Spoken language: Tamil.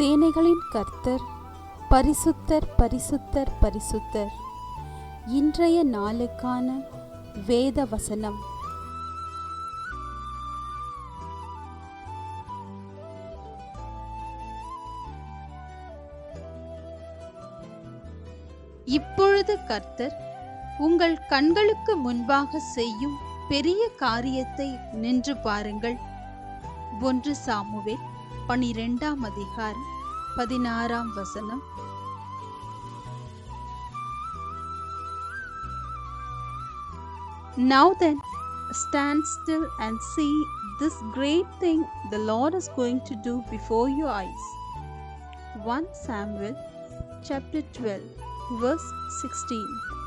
சேனைகளின் கர்த்தர் பரிசுத்தர் பரிசுத்தர் பரிசுத்தர். இன்றைய நாளுக்கான வேத வசனம் இப்பொழுது கர்த்தர் உங்கள் கண்களுக்கு முன்பாக செய்யும் பெரிய காரியத்தை நின்று பாருங்கள். ஒன்று சாமுவேல் பனிரெண்டாம் அதிகாரம் பதினாறாம் வசனம் Now then, stand still and see this great thing the Lord is going to do before your eyes. 1 Samuel chapter 12, verse 16.